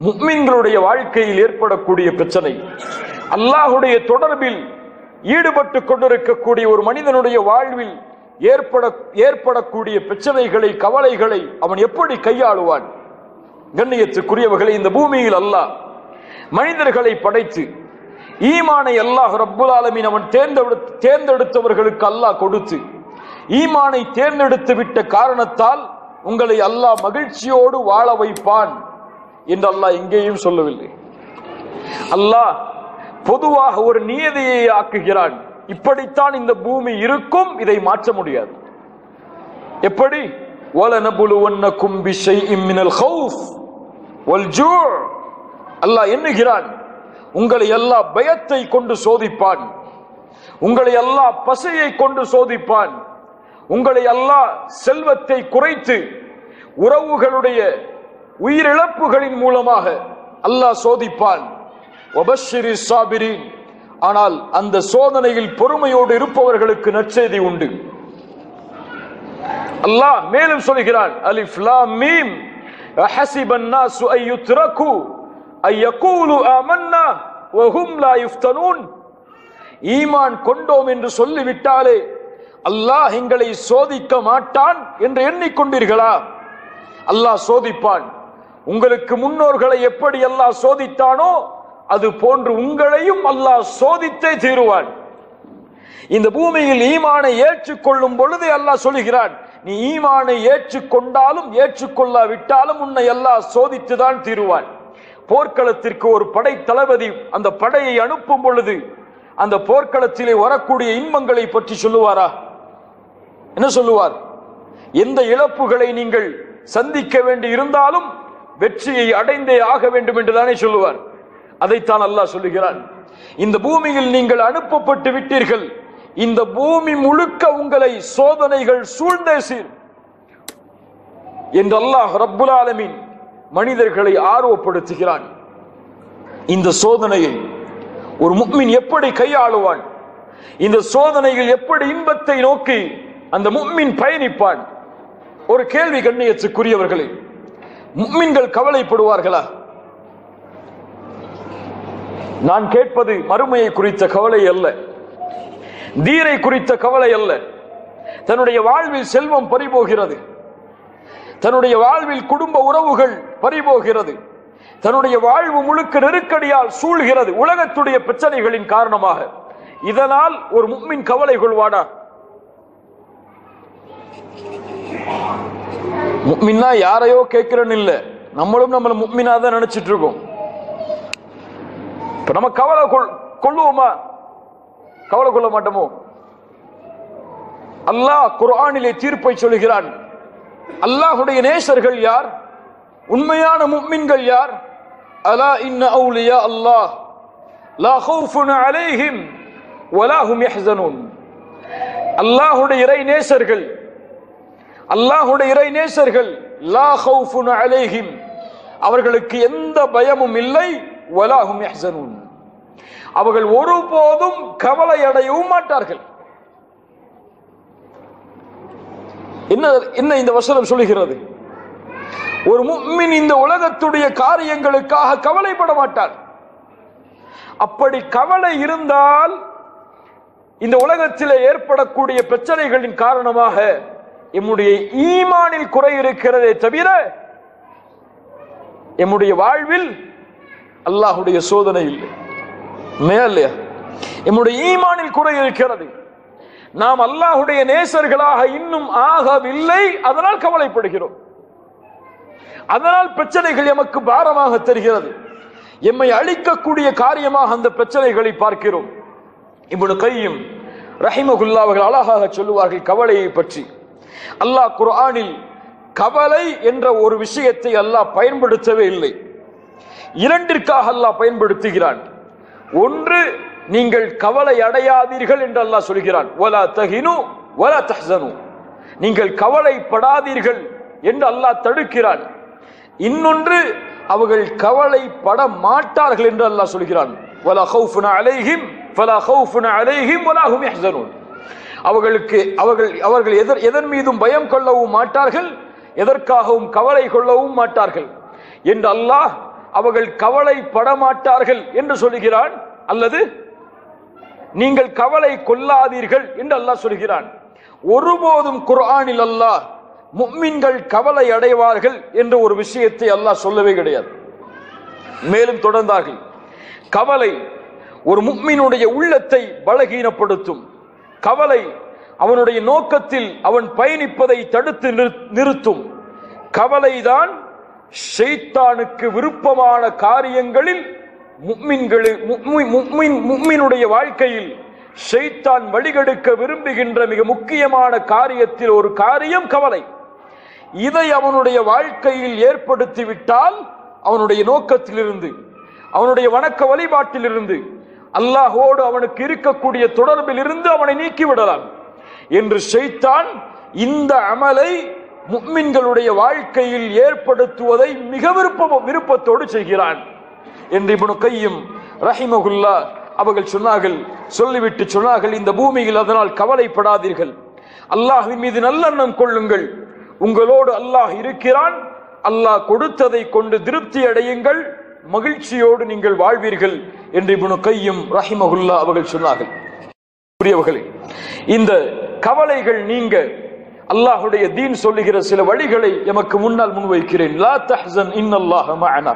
முக்மின்களுடைய வாழ்க்கையில் ஏற்படக்கூடிய பிரச்சனை. அல்லாஹுடைய தொடர்பில் ஈடுபட்டு கொண்டிருக்கக்கூடிய ஒரு மனிதனுடைய வாழ்வில் ஏற்பட ஏற்படக்கூடிய பிரச்சனைகளை கவலைகளை அவன் எப்படி கையாளுவான்? கண்ணியத்துக்குரியவர்களை இந்த பூமியில் அல்லாஹ் மனிதர்களை படைத்து ஈமானை அல்லாஹ் ரப்புல் ஆலமின் அவன் தேர்ந்தெடுத்தவர்களுக்கு அல்லாஹ் கொடுத்து ஈமானை தேர்ந்தெடுத்து விட்ட காரணத்தால் உங்களை அல்லாஹ் மகிழ்ச்சியோடு வாழ வைப்பான் என்று அல்லாஹ் எங்கேயும் சொல்லவில்லை அல்லாஹ் பொதுவாக ஒரு நியதியை ஆக்குகிறான் இப்படித்தான் இந்த பூமி இருக்கும் இதை மாற்ற முடியாது எப்படி وَلَنَبْلُوَنَّكُمْ بِشَيْءٍ مِّنَ الْخَوْفِ وَالْجُوعِ அல்லாஹ் எண்ணுகிறான் உங்களை அல்லாஹ் பயத்தை கொண்டு சோதிப்பான் உங்களை அல்லாஹ் பசையை கொண்டு சோதிப்பான் உங்களை அல்லாஹ் செல்வத்தை குறைத்து உறவுகளுடைய உயிரிழப்புகளின் மூலமாக அல்லாஹ் சோதிப்பான் வபஷ்ஷிரி சாபிரீன் ஆனால் அந்த சோதனையில் பொறுமையோடு இருப்பவர்களுக்கு நற்செய்தி உண்டு அல்லாஹ் மேலும் சொல்கிறான் அலிஃப் லாம் மீம் அஹஸிப الناس أن يتركوا أن يقولوا آمنا وهم لا يفتنون ஈமான் கொண்டோம் என்று சொல்லிவிட்டாலே அல்லாஹ் எங்களை சோதிக்க மாட்டான் என்று எண்ணிக்கொண்டீர்களா? அல்லாஹ் சோதிப்பான். உங்களுக்கு முன்னோர்களை எப்படி அல்லாஹ் சோதித்தானோ அது போன்று உங்களையும் அல்லாஹ் சோதித்தே தீருவான். இந்த பூமியில் ஈமானை ஏற்றுக்கொள்ளும் பொழுது அல்லாஹ் சொல்கிறான் நீ ஈமானை ஏற்றுக்கொண்டாலும் ஏற்றுக்கொள்ளாவிட்டாலும் உன்னை அல்லாஹ் சோதித்துதான் தீருவான். போர்க்களத்திற்கு ஒரு படை தளபதி அந்த படையை அனுப்பும் பொழுது அந்த போர்க்களத்திலே வரக்கூடிய இன்பங்களை பற்றி சொல்லுவாரா? என்ன சொல்லுவார்? எந்த இழப்புகளை நீங்கள் சந்திக்க வேண்டி இருந்தாலும் வெற்றியை அடைந்தே ஆக வேண்டும் என்றுதானே சொல்லுவார். அதைத்தான் அல்லாஹ் சொல்லுகிறான். இந்த பூமியில் நீங்கள் அனுப்பப்பட்டு விட்டீர்கள். இந்த பூமி முழுக்க உங்களை சோதனைகள் சூழ்ந்தே சீர். என்று அல்லாஹ் ரப்புல் ஆலமின் மனிதர்களை ஆர்வப்படுத்துகிறான். இந்த சோதனையை ஒரு முக்மின் எப்படி கையாளுவான்? இந்த சோதனையில் எப்படி இன்பத்தை நோக்கி அந்த முக்மின் பயணிப்பான். ஒரு கேள்வி கண்ணியத்துக்குரியவர்களே முக்மின்கள் கவலைப்படுவார்களா? நான் கேட்பது மறுமையை குறித்த கவலை அல்ல. தீரை குறித்த கவலை அல்ல. தன்னுடைய வாழ்வில் செல்வம் பறிபோகிறது. தன்னுடைய வாழ்வில் குடும்ப உறவுகள் பறிபோகிறது. தன்னுடைய வாழ்வு முழுக்க நெருக்கடியால் சூழ்கிறது உலகத்துடைய பிரச்சனைகளின் காரணமாக. இதனால் ஒரு முக்மின் கவலை கொள்வானா? முக்மின்னா யாரையோ கேட்கிறேன்னு இல்லை. நம்மளும் நம்மளை முக்மினா தான் நினைச்சிட்டு இருக்கோம். இப்ப நம்ம கவலை கொள்- கொள்ளுவோமா? கவலை கொள்ள மாட்டோமோ? அல்லாஹ் குரானிலே தீர்ப்பை சொல்கிறான். அல்லாஹுடைய நேசர்கள் யார்? உண்மையான முக்மின்கள் யார்? அலா இன்ன அவுலியா அல்லாஹ். லா ஹவுஃபுன் அலைஹிம் வலா ஹும் யஹ்ஸனூன் அல்லாஹுடைய இறை நேசர்கள் அல்லாஹுடைய இறை நேசர்கள் லா ஹவுஃபுன் அலைஹிம். அவர்களுக்கு எந்த பயமும் இல்லை வலாஹும் அவர்கள் ஒருபோதும் கவலை அடையவும் மாட்டார்கள். என்ன என்ன இந்த வசனம் சொல்லுகிறது? ஒரு முக்மின் இந்த உலகத்துடைய காரியங்களுக்காக கவலைப்பட மாட்டார். அப்படி கவலை இருந்தால் இந்த உலகத்தில் ஏற்படக்கூடிய பிரச்சனைகளின் காரணமாக எம்முடைய ஈமானில் குறை இருக்கிறதே தவிர எம்முடைய வாழ்வில் அல்லாஹுடைய சோதனை இல்லை. இல்லையா? எம்முடைய ஈமானில் குறை இருக்கிறது. நாம் அல்லாஹுடைய நேசர்களாக இன்னும் ஆகவில்லை அதனால் கவலைப்படுகிறோம். அதனால் பிரச்சனைகள் எமக்கு பாரமாக தெரிகிறது. எம்மை அழிக்கக்கூடிய காரியமாக அந்த பிரச்சனைகளை பார்க்கிறோம். இவனு கையும் ரஹிமகுல்லா அவர்கள் அழகாக சொல்லுவார்கள் கவலையை பற்றி. அல்லாஹ் குர்ஆனில் கவலை என்ற ஒரு விஷயத்தை அல்லாஹ் பயன்படுத்தவே இல்லை. இரண்டிற்காக அல்லாஹ் பயன்படுத்துகிறான். ஒன்று நீங்கள் கவலை அடையாதீர்கள் என்று அல்லாஹ் சொல்கிறான். வலா தஹினு வலா தஹ்சனு. நீங்கள் கவலைப்படாதீர்கள் என்று அல்லாஹ் தடுக்கிறான். இன்னொன்று அவர்கள் கவலைப்பட மாட்டார்கள் என்று அல்லாஹ் சொல்கிறான். வலா ஹவுஃபுன அலைஹிம் ஃபலா ஹவுஃபுன அலைஹிம் வலா ஹும் யஹ்சனூன். அவர்களுக்கு அவர்கள் அவர்கள் எதர் எதன் மீதும் பயம் கொள்ளவும் மாட்டார்கள் எதற்காகவும் கவலை கொள்ளவும் மாட்டார்கள். என்று அல்லாஹ் அவர்கள் கவலைப்பட மாட்டார்கள் என்று சொல்கிறான். அல்லது நீங்கள் கவலை கொள்ளாதீர்கள் என்று அல்லாஹ் சொல்கிறான். ஒருபோதும் குர்ஆனில் அல்லாஹ் முக்மின்கள் கவலை அடைவார்கள் என்ற ஒரு விஷயத்தை அல்லாஹ் சொல்லவே கிடையாது. மேலும் தொடர்ந்தார்கள். கவலை ஒரு முக்மினுடைய உள்ளத்தை பலகீனப்படுத்தும். கவலை அவனுடைய நோக்கத்தில் அவன் பயணிப்பதை தடுத்து நிறுத்தும். கவலைதான் ஷெய்தானுக்கு விருப்பமான காரியங்களில் முக்மின்களில் முக்மினுடைய வாழ்க்கையில் ஷெய்தான் வழிகெடுக்க விரும்புகின்ற மிக முக்கியமான காரியத்தில் ஒரு காரியம் கவலை. இதை அவனுடைய வாழ்க்கையில் ஏற்படுத்திவிட்டால் அவனுடைய நோக்கத்திலிருந்து அவனுடைய வணக்க வழிபாட்டிலிருந்து அல்லாஹோடு அவனுக்கு இருக்கக்கூடிய தொடர்பில் இருந்து அவனை நீக்கிவிடலாம். என்று செய்தான் இந்த அமலை முக்மின்களுடைய வாழ்க்கையில் ஏற்படுத்துவதை மிக விருப்ப விருப்பத்தோடு செய்கிறான். என்று இப்னு கையும் ரஹிமகுல்லா அவர்கள் சொன்னார்கள் சொல்லிவிட்டு சொன்னார்கள் இந்த பூமியில் அதனால் கவலைப்படாதீர்கள். அல்லாஹின் மீது நல்லெண்ணம் கொள்ளுங்கள். உங்களோடு அல்லாஹ் இருக்கிறான். அல்லாஹ் கொடுத்ததை கொண்டு திருப்தி அடையுங்கள். மகிழ்ச்சியோடு நீங்கள் வாழ்வீர்கள் என்று இப்னு கையும் ரஹிமகுல்லா அவர்கள் சொன்னார்கள். புரியவர்களே இந்த கவலைகள் நீங்க அல்லாஹுடைய தீன் சொல்லுகிற சில வழிகளை எமக்கு முன்னால் முன்வைக்கிறேன். லா தஹ்சன் இன்னல்லாஹ மஅனா.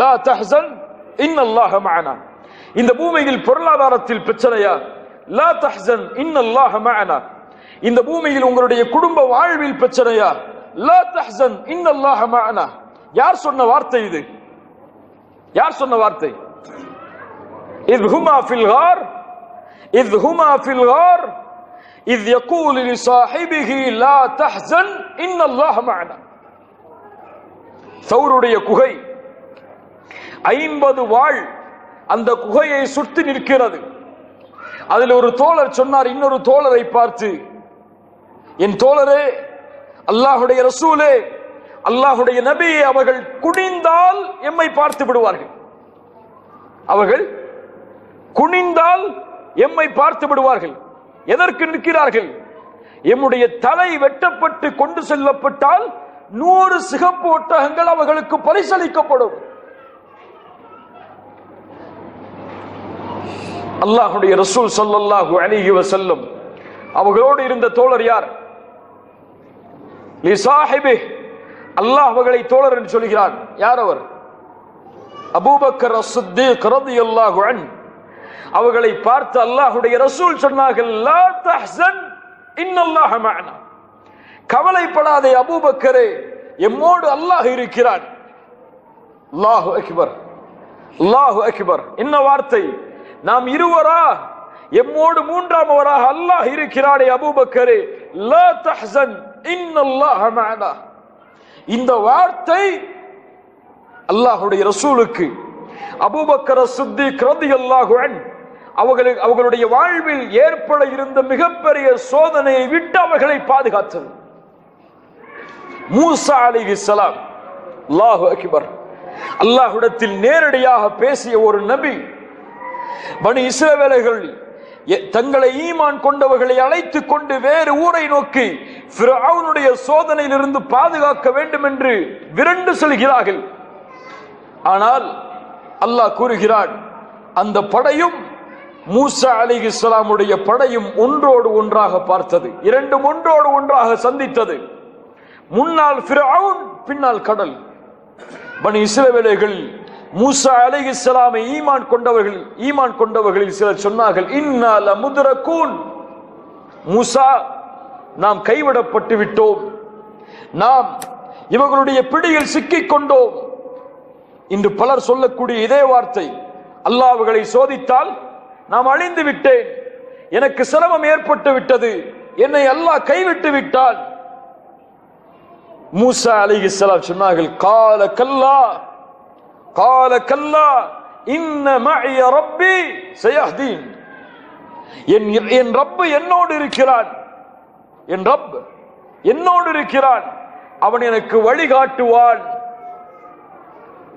லா தஹ்சன் இன்னல்லாஹ மஅனா. இந்த பூமியில் பொருளாதாரத்தில் பிரச்சனையா? லா தஹ்சன் இன்னல்லாஹ மஅனா. இந்த பூமியில் உங்களுடைய குடும்ப வாழ்வில் பிரச்சனையா? லா தஹ்சன் இன்னல்லாஹ மஅனா. யார் சொன்ன வார்த்தை இது? யார் சொன்ன வார்த்தை? இத் ஹுமா ஃபில் ஹார் இத் ஹுமா ஃபில் ஹார் இத் யகூல் லி சாஹிபிஹி லா தஹ்சன் இன்னல்லாஹ் மஅனா சௌருடைய குகை. ஐம்பது வாழ் அந்த குகையை சுற்றி நிற்கிறது. அதில் ஒரு தோழர் சொன்னார் இன்னொரு தோழரை பார்த்து. என் தோழரே அல்லாஹுடைய ரசூலே அல்லாஹுடைய நபியை அவர்கள் குனிந்தால் எம்மை பார்த்து விடுவார்கள். அவர்கள் குனிந்தால் எம்மை பார்த்து விடுவார்கள். எதற்கு நிற்கிறார்கள்? எம்முடைய தலை வெட்டப்பட்டு கொண்டு செல்லப்பட்டால் நூறு சிகப்பு ஒட்டகங்கள் அவர்களுக்கு பரிசளிக்கப்படும். அல்லாஹுடைய ரசூல் சொல்லல்லாஹு அலைஹி செல்லும் அவர்களோடு இருந்த தோழர் யார்? லிசாஹிபி அல்லாஹ் அவர்களை தோழர் என்று சொல்கிறான். யார் அவர்? அபூபக்கர் அஸ்ஸித்தீக் ரலியல்லாஹு அன். அவர்களை பார்த்து அல்லாஹுடைய ரசூல் சொன்னார்கள் லா தஹ்சன் இன்னல்லாஹ மஅனா. கவலைப்படாதே அபூபக்கரே எம்மோடு அல்லாஹ் இருக்கிறான். அல்லாஹு அக்பர் அல்லாஹு அக்பர். என்ன வார்த்தை? நாம் இருவரா? எம்மோடு மூன்றாமவராக அல்லாஹ் இருக்கிறானே அபூபக்கரே. லா தஹ்சன் இன்னல்லாஹ மஅனா. இந்த வார்த்தை அல்லாஹுடைய ரசூலுக்கு அபுபக்கர சித்திக் கிரதி அன்ஹு அவர்களுக்கு அவர்களுடைய வாழ்வில் ஏற்பட இருந்த மிகப்பெரிய சோதனையை விட்டு அவர்களை பாதுகாத்தது. மூசா அலைஹிஸ்ஸலாம் அல்லாஹு அக்பர் அல்லாஹுடத்தில் நேரடியாக பேசிய ஒரு நபி பனி இஸ்ரவேலர்கள் தங்களை ஈமான் கொண்டவர்களை அழைத்துக் கொண்டு வேறு ஊரை நோக்கி அவனுடைய சோதனையிலிருந்து பாதுகாக்க வேண்டும் என்று விரண்டு செல்கிறார்கள். ஆனால் அல்லாஹ் கூறுகிறான் அந்த படையும் மூசா அலிஹிஸ்லாமுடைய படையும் ஒன்றோடு ஒன்றாக பார்த்தது. இரண்டும் ஒன்றோடு ஒன்றாக சந்தித்தது. முன்னால் பின்னால் கடல். பனி இஸ்ரவேலைகள் மூசா அலைஹிஸ்ஸலாமை ஈமான் கொண்டவர்கள் ஈமான் கொண்டவர்களில் சிலர் சொன்னார்கள் இன்னால லமுத்ரகூன். மூசா நாம் கைவிடப்பட்டு விட்டோம். நாம் இவர்களுடைய பிடியில் சிக்கிக் கொண்டோம். இன்று பலர் சொல்லக்கூடிய இதே வார்த்தை அல்லாஹ் அவர்களை சோதித்தால் நாம் அழிந்து விட்டேன். எனக்கு சிரமம் ஏற்பட்டு விட்டது. என்னை அல்லாஹ் கைவிட்டு விட்டான். மூசா அலைஹிஸ்ஸலாம் சொன்னார்கள் கால கல்லா கால கல்லா இன்ன மஅய ரப்பி சயஹ்தீன் என் என் ரப்பு என்னோடு இருக்கிறான். என் ரப் என்னோடு இருக்கிறான். அவன் எனக்கு வழிகாட்டுவான்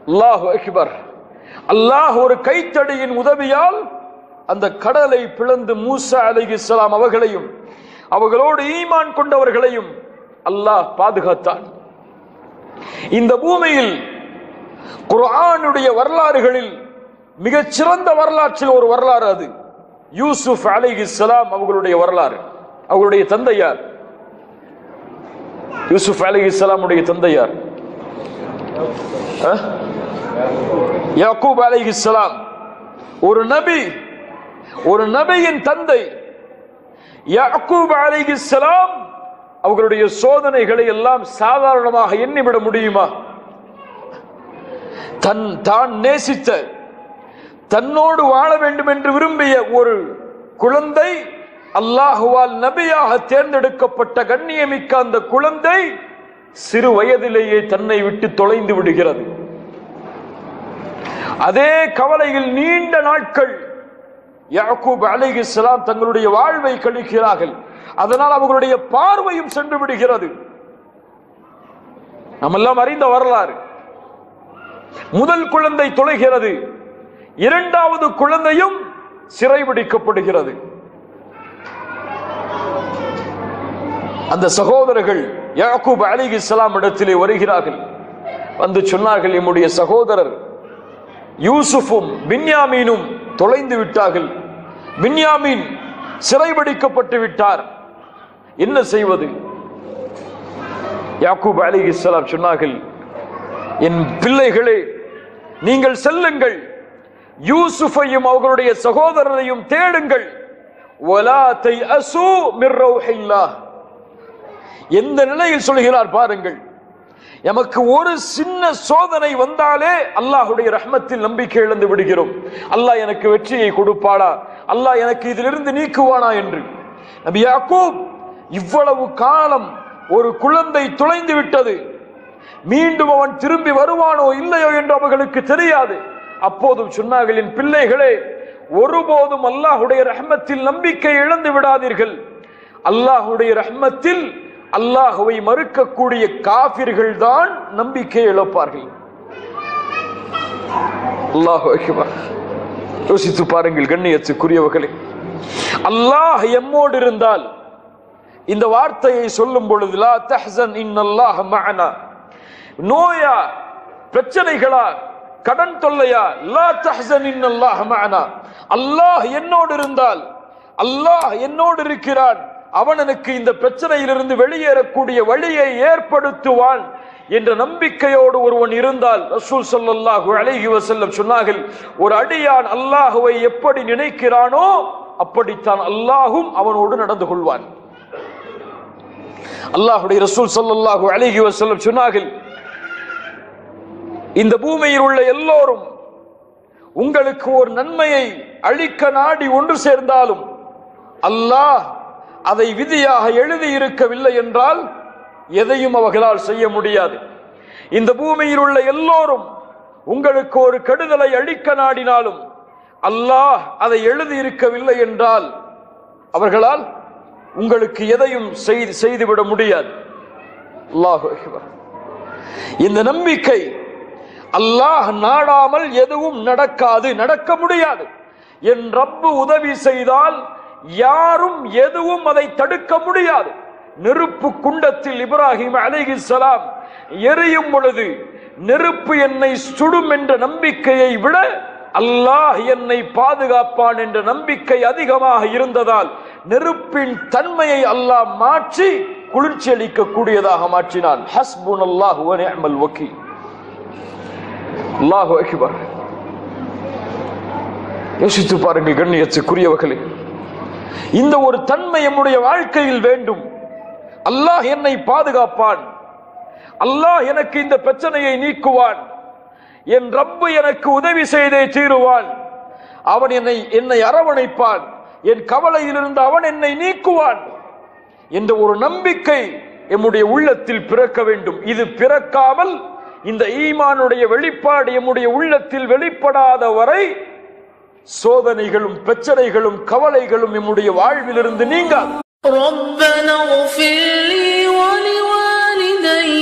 அல்லாஹ் அக்பர். அல்லாஹ் ஒரு கைத்தடியின் உதவியால் அந்த கடலை பிளந்து மூசா இஸ்லாம் அவர்களையும் அவர்களோடு ஈமான் கொண்டவர்களையும் அல்லாஹ் பாதுகாத்தான். இந்த பூமியில் குர்ஆனுடைய வரலாறுகளில் மிகச்சிறந்த வரலாற்றில் ஒரு வரலாறு அது. யூசுப் அலைஹிஸ்ஸலாம் அவர்களுடைய வரலாறு. அவர்களுடைய தந்தையார். யூசுப் அலைஹிஸ்ஸலாமுடைய தந்தையார். யாக்கூப் அலி இஸ்லாம் ஒரு நபி ஒரு நபியின் தந்தை. யாக்கூப் அலைஹிஸ்ஸலாம் அவர்களுடைய சோதனைகளை எல்லாம் சாதாரணமாக எண்ணிவிட முடியுமா? தன் தான் நேசித்த தன்னோடு வாழ வேண்டும் என்று விரும்பிய ஒரு குழந்தை அல்லாஹுவால் நபியாக தேர்ந்தெடுக்கப்பட்ட கண்ணியமிக்க அந்த குழந்தை சிறு வயதிலேயே தன்னை விட்டு தொலைந்து விடுகிறது. அதே கவலையில் நீண்ட நாட்கள் யாக்கூப் அலைஹிஸ்ஸலாம் தங்களுடைய வாழ்வை கழிக்கிறார்கள். அதனால் அவர்களுடைய பார்வையும் சென்று விடுகிறது. நம்மெல்லாம் அறிந்த வரலாறு. முதல் குழந்தை தொலைகிறது. இரண்டாவது குழந்தையும் சிறைபிடிக்கப்படுகிறது. அந்த சகோதரர்கள் யாக்கூப் அலிஹிஸ்ஸலாம் இடத்திலே வருகிறார்கள். வந்து சொன்னார்கள் எம்முடைய சகோதரர் யூசுஃபும் பின்யாமீனும் தொலைந்து விட்டார்கள். பின்யாமீன் சிறைபிடிக்கப்பட்டு விட்டார். என்ன செய்வது? யாக்கூப் அலிஹிஸ்ஸலாம் சொன்னார்கள் என் பிள்ளைகளே நீங்கள் செல்லுங்கள். யூசுஃபையும் அவர்களுடைய சகோதரரையும் தேடுங்கள். ஒலாத்தை அசு மிர்ரௌஹில்லா எந்த நிலையில் சொல்கிறார் பாருங்கள். எமக்கு ஒரு சின்ன சோதனை வந்தாலே அல்லாஹுடைய ரஹ்மத்தில் நம்பிக்கை இழந்து விடுகிறோம். அல்லாஹ் எனக்கு வெற்றியை கொடுப்பாளா அல்லாஹ் எனக்கு இதிலிருந்து நீக்குவானா என்று. நபி யாக்கூப் இவ்வளவு காலம் ஒரு குழந்தை துளைந்து விட்டது. மீண்டும் அவன் திரும்பி வருவானோ இல்லையோ என்று அவர்களுக்கு தெரியாது. அப்போதும் சொன்னார்கள் பிள்ளைகளே ஒருபோதும் அல்லாஹுடைய ரஹ்மத்தில் நம்பிக்கை இழந்து விடாதீர்கள். அல்லாஹுடைய ரஹ்மத்தில் அல்லாஹுவை மறுக்கக்கூடிய காபிர்கள் தான் நம்பிக்கை இழப்பார்கள். அல்லாஹ் யோசித்து பாருங்கள் கண்ணியத்துக்குரியவர்களே. அல்லாஹ் எம்மோடு இருந்தால் இந்த வார்த்தையை சொல்லும் பொழுது லா தஹ்சன் இன்னல்லாஹ் மஅனா நோயா பிரச்சனைகளா கடன் தொல்லையா? லா தஹ்சன் அல்லாஹ் மஅனா. அல்லாஹ் என்னோடு இருந்தால் அல்லாஹ் என்னோடு இருக்கிறான். அவன் எனக்கு இந்த பிரச்சனையிலிருந்து வெளியேறக்கூடிய வழியை ஏற்படுத்துவான் என்ற நம்பிக்கையோடு ஒருவன் இருந்தால் ரசூல் ஸல்லல்லாஹு அழகி வசல்லம் சொன்னார்கள் ஒரு அடியான் அல்லாஹுவை எப்படி நினைக்கிறானோ அப்படித்தான் அல்லாஹும் அவனோடு நடந்து கொள்வான். அல்லாஹுடைய ரசூல் ஸல்லல்லாஹு அழகி வசல்லம் சொன்னார்கள் இந்த பூமியில் உள்ள எல்லோரும் உங்களுக்கு ஒரு நன்மையை அளிக்க நாடி ஒன்று சேர்ந்தாலும் அல்லாஹ் அதை விதியாக எழுதி இருக்கவில்லை என்றால் எதையும் அவர்களால் செய்ய முடியாது. இந்த பூமியில் உள்ள எல்லோரும் உங்களுக்கு ஒரு கெடுதலை அளிக்க நாடினாலும் அல்லாஹ் அதை எழுதி இருக்கவில்லை என்றால் அவர்களால் உங்களுக்கு எதையும் செய்து செய்துவிட முடியாது. அல்லாஹு இந்த நம்பிக்கை அல்லாஹ் நாடாமல் எதுவும் நடக்காது நடக்க முடியாது. என் ரப்பு உதவி செய்தால் யாரும் எதுவும் அதை தடுக்க முடியாது. நெருப்பு குண்டத்தில் இப்ராஹிம் அலைஹிஸ்ஸலாம் எரியும் பொழுது நெருப்பு என்னை சுடும் என்ற நம்பிக்கையை விட அல்லாஹ் என்னை பாதுகாப்பான் என்ற நம்பிக்கை அதிகமாக இருந்ததால் நெருப்பின் தன்மையை அல்லாஹ் மாற்றி குளிர்ச்சி அளிக்கக்கூடியதாக மாற்றினான். ஹஸ்புன் அல்லாஹ் நிஅமல் வக்கீல். அல்லாஹு அகிபார். யோசித்து பாருங்கள் கண்ணியத்துக்குரியவர்களே. இந்த ஒரு தன்மை என்னுடைய வாழ்க்கையில் வேண்டும். அல்லாஹ் என்னை பாதுகாப்பான். அல்லாஹ் எனக்கு இந்த பிரச்சனையை நீக்குவான். என் ரப்பு எனக்கு உதவி செய்தே தீருவான். அவன் என்னை என்னை அரவணைப்பான். என் கவலையிலிருந்து அவன் என்னை நீக்குவான். என்ற ஒரு நம்பிக்கை எம்முடைய உள்ளத்தில் பிறக்க வேண்டும். இது பிறக்காமல் இந்த ஈமானுடைய வெளிப்பாடு எம்முடைய உள்ளத்தில் வெளிப்படாத வரை சோதனைகளும் பிரச்சனைகளும் கவலைகளும் எம்முடைய வாழ்விலிருந்து நீங்காது ربنا اغفر لي ولوالدي